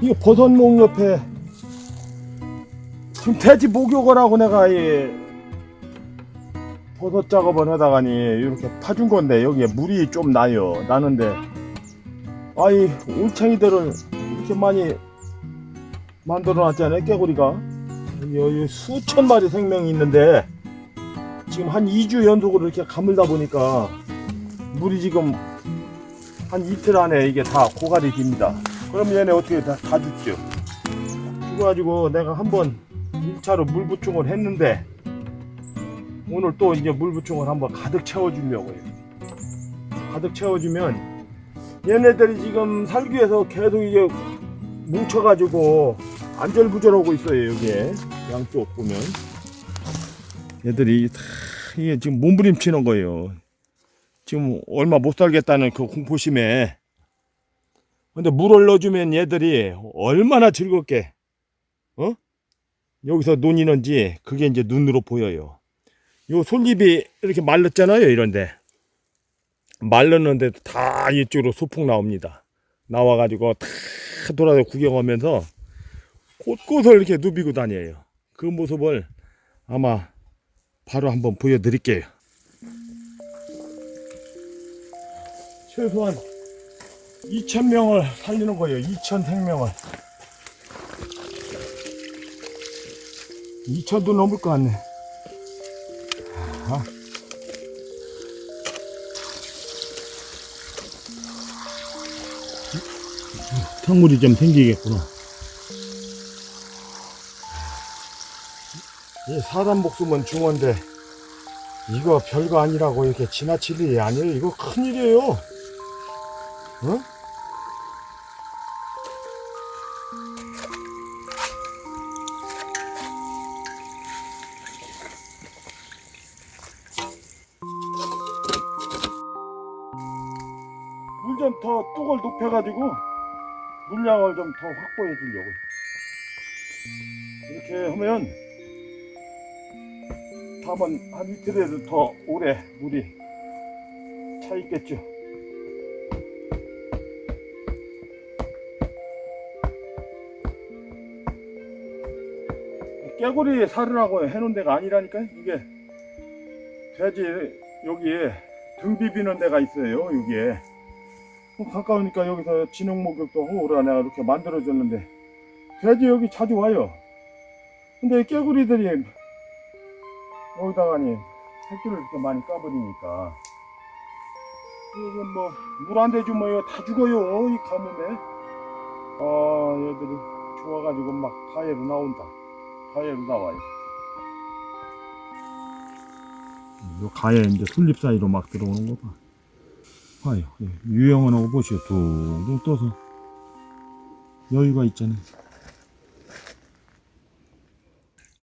이거 버섯목 옆에 지금 돼지 목욕을 하고 내가 이 버섯 작업을 하다가니 이렇게 파준 건데 여기에 물이 좀 나요. 나는데 아이 올챙이들을 이렇게 많이 만들어 놨잖아요 깨구리가. 여기 수천 마리 생명이 있는데 지금 한 2주 연속으로 이렇게 가물다 보니까 물이 지금 한 이틀 안에 이게 다 고갈이 됩니다. 그럼 얘네 어떻게 다, 다 죽죠? 죽어가지고 내가 한번 1차로 물 부충을 했는데 오늘 또 이제 물 부충을 한번 가득 채워주려고요. 가득 채워주면 얘네들이 지금 살기 위해서 계속 이제 뭉쳐가지고 안절부절하고 있어요 여기에. 양쪽 보면. 얘들이 다 이게 지금 몸부림치는 거예요. 지금 얼마 못 살겠다는 그 공포심에. 근데 물을 넣어주면 얘들이 얼마나 즐겁게 어? 여기서 논이는지 그게 이제 눈으로 보여요 요 솔잎이 이렇게 말랐잖아요 이런데 말랐는데 다 이쪽으로 소풍 나옵니다 나와가지고 다 돌아서 구경하면서 곳곳을 이렇게 누비고 다녀요 그 모습을 아마 바로 한번 보여드릴게요 최소한 2,000명을 살리는 거예요. 2,000 생명을. 2,000도 넘을 것 같네. 아. 탕물이 좀 생기겠구나. 이 사람 목숨은 중요한데 이거 별거 아니라고 이렇게 지나칠 일이 아니에요. 이거 큰일이에요. 어? 좀 더 뚝을 높여가지고 물량을 좀 더 확보해 주려고 이렇게 하면 다음은 한 이틀에도 더 오래 물이 차 있겠죠. 깨구리 살으라고 해놓은 데가 아니라니까 이게 돼지 여기에 등 비비는 데가 있어요 여기에. 어, 가까우니까 여기서 진흙 목욕도 하고 오라 내가 이렇게 만들어줬는데 돼지 여기 자주 와요. 근데 깨구리들이 여기다가니 새끼를 이렇게 많이 까버리니까 이게 뭐 물 안 대주면 이거 다 죽어요 이 가뭄에. 아 얘들이 좋아가지고 막 가해로 나온다. 가해로 나와요. 요 가해 이제 솔잎 사이로 막 들어오는 거 봐. 봐요. 예, 유영은 하고 보시오. 둥둥 떠서 여유가 있잖아요.